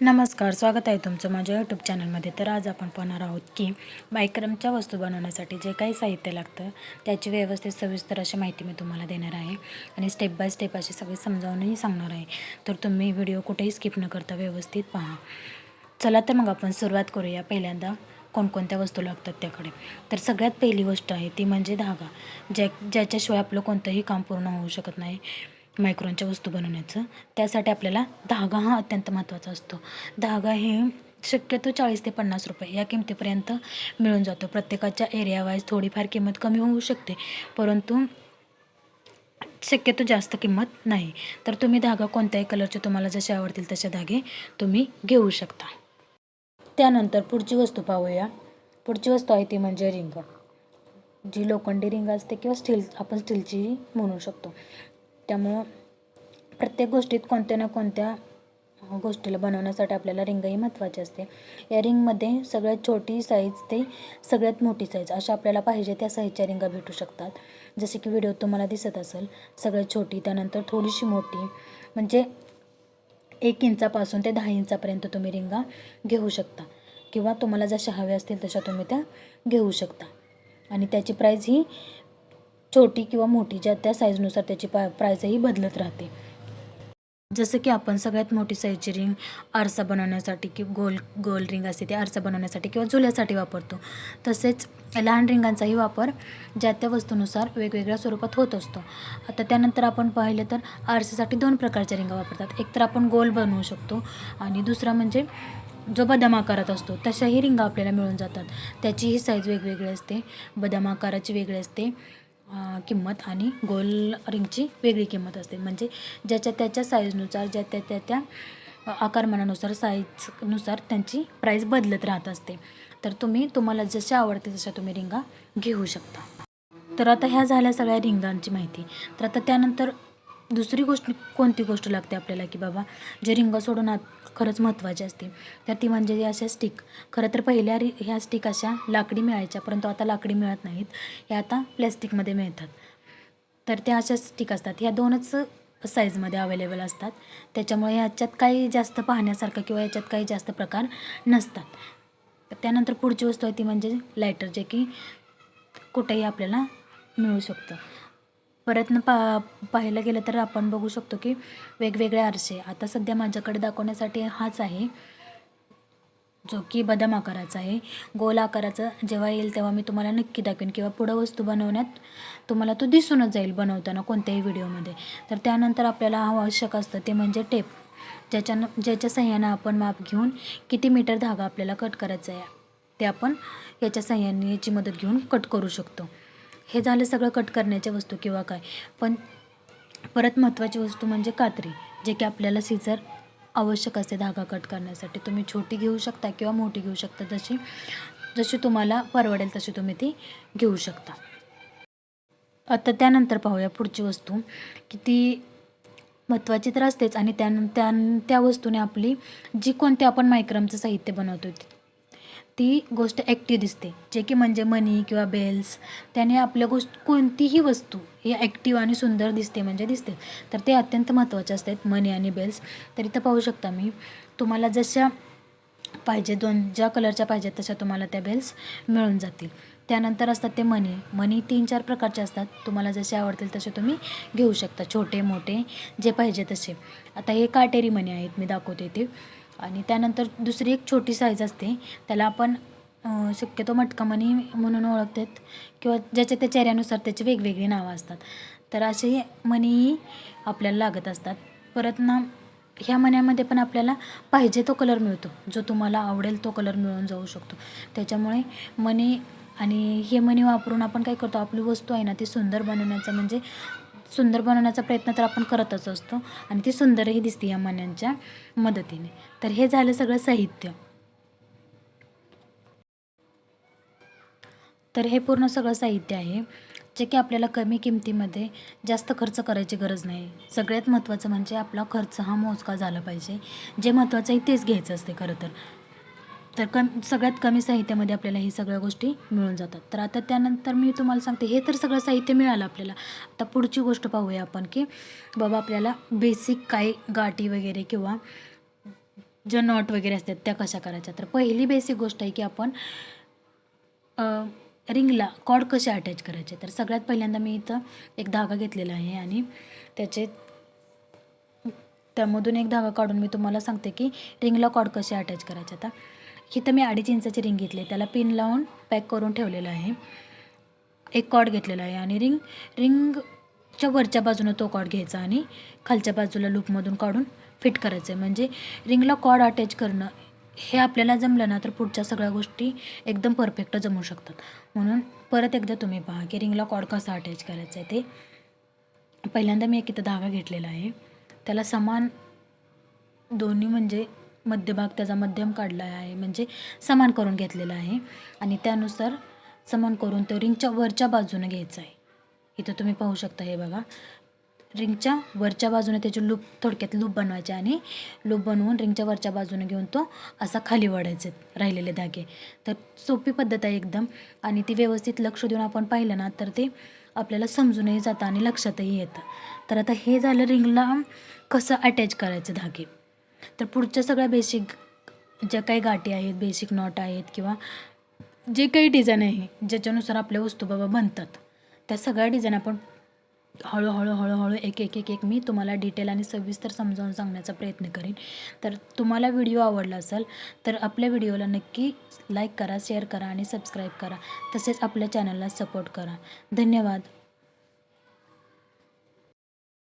नमस्कार स्वागत आहे तुमचं माझ्या यूट्यूब चॅनलमध्ये तर आज आपण पाहणार आहोत की बायक्रमच्या वस्तू बनवण्यासाठी जे काही साहित्य लागतं त्याची व्यवस्थित सविस्तर अशी माहिती मी तुम्हाला देणार आहे. आणि स्टेप बाय स्टेप अशी सगळी समजावूनही सांगणार आहे. तर तुम्ही व्हिडिओ कुठेही स्किप न करता व्यवस्थित पहा. चला तर मग आपण सुरुवात करूया. पहिल्यांदा कोणकोणत्या वस्तू लागतात त्याकडे? तर सगळ्यात पहिली गोष्ट आहे ती म्हणजे धागा. ज्या ज्याच्याशिवाय आपलं कोणतंही काम पूर्ण होऊ शकत नाही. मायक्रोनच्या वस्तू बनवण्याचं. त्यासाठी आपल्याला धागा हा अत्यंत महत्त्वाचा असतो. धागा हे शक्यतो चाळीस ते पन्नास रुपये या किमतीपर्यंत मिळून जातो. प्रत्येकाच्या एरियावाईज थोडीफार किंमत कमी होऊ शकते परंतु शक्यतो जास्त किंमत नाही. तर तुम्ही धागा कोणत्याही कलरचे तुम्हाला जसे आवडतील तसे धागे तुम्ही घेऊ शकता. त्यानंतर पुढची वस्तू पाहूया. पुढची वस्तू आहे ती म्हणजे रिंग. जी लोखंडी रिंग असते किंवा स्टील आपण स्टीलची म्हणू शकतो. त्यामुळं प्रत्येक गोष्टीत कोणत्या ना कोणत्या गोष्टीला बनवण्यासाठी आपल्याला रिंग ही महत्त्वाची असते. या रिंगमध्ये सगळ्यात छोटी साईज ते सगळ्यात मोठी साईज अशा आपल्याला पाहिजे त्या साईजच्या रिंगा भेटू शकतात. जसे की व्हिडिओ तुम्हाला दिसत असेल सगळ्यात छोटी त्यानंतर थोडीशी मोठी म्हणजे एक इंचापासून ते दहा इंचापर्यंत तुम्ही रिंगा घेऊ शकता. किंवा तुम्हाला जशा हव्या असतील तशा तुम्ही त्या घेऊ शकता. आणि त्याची प्राईज ही छोटी किंवा मोठी ज्या त्या साईजनुसार त्याची पा प्राईजही बदलत राहते. जसं की आपण सगळ्यात मोठी साईजची रिंग आरसा बनवण्यासाठी की गोल गोल रिंग असते ती आरसा बनवण्यासाठी किंवा झुल्यासाठी वापरतो. तसेच लहान रिंगांचाही वापर ज्या त्या वस्तूनुसार वेगवेगळ्या स्वरूपात होत असतो. आता त्यानंतर आपण पाहिलं तर आरसेसाठी दोन प्रकारच्या रिंगा वापरतात. एक तर आपण गोल बनवू शकतो आणि दुसरा म्हणजे जो बदाम आकारात असतो तशाही रिंगा आपल्याला मिळून जातात. त्याचीही साईज वेगवेगळी असते. बदाम आकाराची वेगळी असते. किंमत आणि गोल रिंगची वेगळी किंमत असते. म्हणजे ज्याच्या त्याच्या साईजनुसार ज्या त्या त्या त्या आकारमानानुसार साईजनुसार त्यांची प्राईस बदलत राहत असते. तर तुम्ही तुम्हाला जशा आवडते तशा तुम्ही रिंगा घेऊ शकता. तर आता ह्या झाल्या सगळ्या रिंगांची माहिती. तर आता त्यानंतर दुसरी गोष्ट कोणती गोष्ट लागते आपल्याला की बाबा जे रिंग सोडून आत खरंच महत्त्वाची असते तर ती म्हणजे अशा स्टिक खरं तर पहिल्या रि ह्या स्टिक अशा लाकडी मिळायच्या परंतु आता लाकडी मिळत नाहीत. ह्या आता प्लॅस्टिकमध्ये मिळतात. तर त्या अशा स्टिक असतात. ह्या दोनच साईजमध्ये अवेलेबल असतात. त्याच्यामुळे ह्याच्यात काही जास्त पाहण्यासारखं किंवा याच्यात काही जास्त प्रकार नसतात. त्यानंतर पुढची वस्तू आहे ती म्हणजे लायटर जे की कुठेही आपल्याला मिळू शकतं. परत पा पाहायला गेलं तर आपण बघू शकतो की वेगवेगळे आरसे. आता सध्या माझ्याकडे दाखवण्यासाठी हाच आहे. जो की बदाम आकाराचा आहे. गोल आकाराचा जेव्हा येईल तेव्हा मी तुम्हाला नक्की दाखवेन किंवा पुढं वस्तू बनवण्यात तुम्हाला तो दिसूनच जाईल बनवताना कोणत्याही व्हिडिओमध्ये. तर त्यानंतर आपल्याला आवश्यक असतं ते म्हणजे टेप. ज्याच्यानं ज्याच्या सह्यानं आपण माप घेऊन किती मीटर धागा आपल्याला कट करायचा आहे ते आपण याच्या सहाय्याने याची मदत घेऊन कट करू शकतो. हे झालं सगळं कट करण्याच्या वस्तू किंवा काय. पण परत महत्त्वाची वस्तू म्हणजे कात्री जे की आपल्याला सीझर आवश्यक असते धागा कट करण्यासाठी. तुम्ही छोटी घेऊ शकता किंवा मोठी घेऊ शकता जशी जशी तुम्हाला परवडेल तशी तुम्ही ती घेऊ शकता. आता त्यानंतर पाहूया पुढची वस्तू की ती महत्त्वाची तर असतेच आणि त्या त्या त्या वस्तूने आपली जी कोणती आपण मायक्रमचं साहित्य बनवतो ती गोष्ट ॲक्टिव्ह दिसते. जे की म्हणजे मनी किंवा बेल्स त्याने आपल्या गोष्ट कोणतीही वस्तू ही ॲक्टिव्ह आणि सुंदर दिसते म्हणजे दिसते. तर ते अत्यंत महत्त्वाचे असतात मनी आणि बेल्स तर इथं पाहू शकता मी तुम्हाला जशा पाहिजे दोन ज्या कलरच्या पाहिजेत तशा तुम्हाला त्या बेल्स मिळून जातील. त्यानंतर असतात ते मनी मनी तीन चार प्रकारचे असतात. तुम्हाला जसे आवडतील तसे तुम्ही घेऊ शकता छोटे मोठे जे पाहिजे तसे. आता हे काटेरी मनी आहेत मी दाखवते ते. आणि त्यानंतर दुसरी एक छोटी साईज असते. त्याला आपण शक्यतो मटकामणी म्हणून ओळखतात किंवा ज्याच्या त्या चेहऱ्यानुसार त्याची वेगवेगळी नावं असतात. तर असे मनीही आपल्याला लागत असतात. परत ना ह्या मण्यामध्ये पण आपल्याला पाहिजे तो कलर मिळतो. जो तुम्हाला आवडेल तो कलर मिळून जाऊ शकतो. त्याच्यामुळे मणी आणि हे मणी वापरून आपण काय करतो? आपली वस्तू आहे ना ती सुंदर बनवण्याचा म्हणजे सुंदर बनवण्याचा प्रयत्न तर आपण करतच असतो आणि ती सुंदरही दिसते या मण्यांच्या मदतीने. तर हे झालं सगळं साहित्य. तर हे पूर्ण सगळं साहित्य आहे जे की आपल्याला कमी किमतीमध्ये जास्त खर्च करायची गरज नाही. सगळ्यात महत्त्वाचं म्हणजे आपला खर्च हा मोजका झाला पाहिजे. जे महत्त्वाचं आहे तेच घ्यायचं असते खरं तर. तर कम सगळ्यात कमी साहित्यामध्ये आपल्याला ही सगळ्या गोष्टी मिळून जातात. तर आता त्यानंतर मी तुम्हाला सांगते हे तर सगळं साहित्य मिळालं आपल्याला. आता पुढची गोष्ट पाहूया आपण की बाबा आपल्याला बेसिक काही गाठी वगैरे किंवा ज्या नॉट वगैरे असतात त्या कशा करायच्या? तर पहिली बेसिक गोष्ट आहे की आपण रिंगला कॉड कसे अटॅच करायचे? तर सगळ्यात पहिल्यांदा मी इथं एक धागा घेतलेला आहे आणि त्याचे त्यामधून एक धागा काढून मी तुम्हाला सांगते की रिंगला कॉड कसे अटॅच करायचे. आता इथं मी अडीच इंचाची रिंग घेतली त्याला पिन लावून पॅक करून ठेवलेलं आहे. एक कॉड घेतलेला आहे आणि रिंग रिंगच्या वरच्या बाजूनं तो कॉड घ्यायचा आणि खालच्या बाजूला लूपमधून काढून फिट करायचं आहे. म्हणजे रिंगला कॉड अटॅच करणं हे आपल्याला जमलं ना तर पुढच्या सगळ्या गोष्टी एकदम परफेक्ट जमू शकतात. म्हणून परत एकदा तुम्ही पहा की रिंगला कॉड कसा अटॅच करायचा आहे ते. पहिल्यांदा मी एक इथं धागा घेतलेला आहे. त्याला समान दोन्ही म्हणजे मध्यभाग त्याचा मध्यम काढला आहे म्हणजे समान करून घेतलेला आहे. आणि त्यानुसार समान करून तो रिंगच्या वरच्या बाजूने घ्यायचा आहे. इथं तुम्ही पाहू शकता हे बघा. रिंगच्या वरच्या बाजूने त्याची लूप थोडक्यात लूप बनवायचे आणि लूप बनवून रिंगच्या वरच्या बाजूने घेऊन तो असा खाली वाढायचे राहिलेले धागे. तर सोपी पद्धत आहे एकदम. आणि ती व्यवस्थित लक्ष देऊन आपण पाहिलं ना तर ते आपल्याला समजूनही जातं आणि लक्षातही येतं. तर आता हे झालं रिंगला कसं अटॅच करायचं धागे? तर पुढच्या सगळ्या बेसिक ज्या काही गाठी आहेत बेसिक नॉट आहेत किंवा जे काही डिझाईन आहे ज्याच्यानुसार आपल्या वस्तू बाबा बनतात त्या सगळ्या डिझाईन आपण हळूहळू हळूहळू एक एक एक एक मी तुम्हाला डिटेल आणि सविस्तर समजावून सांगण्याचा प्रयत्न करीन. तर तुम्हाला व्हिडिओ आवडला असेल तर आपल्या व्हिडिओला नक्की लाईक करा शेअर करा आणि सबस्क्राईब करा. तसेच आपल्या चॅनलला सपोर्ट करा. धन्यवाद.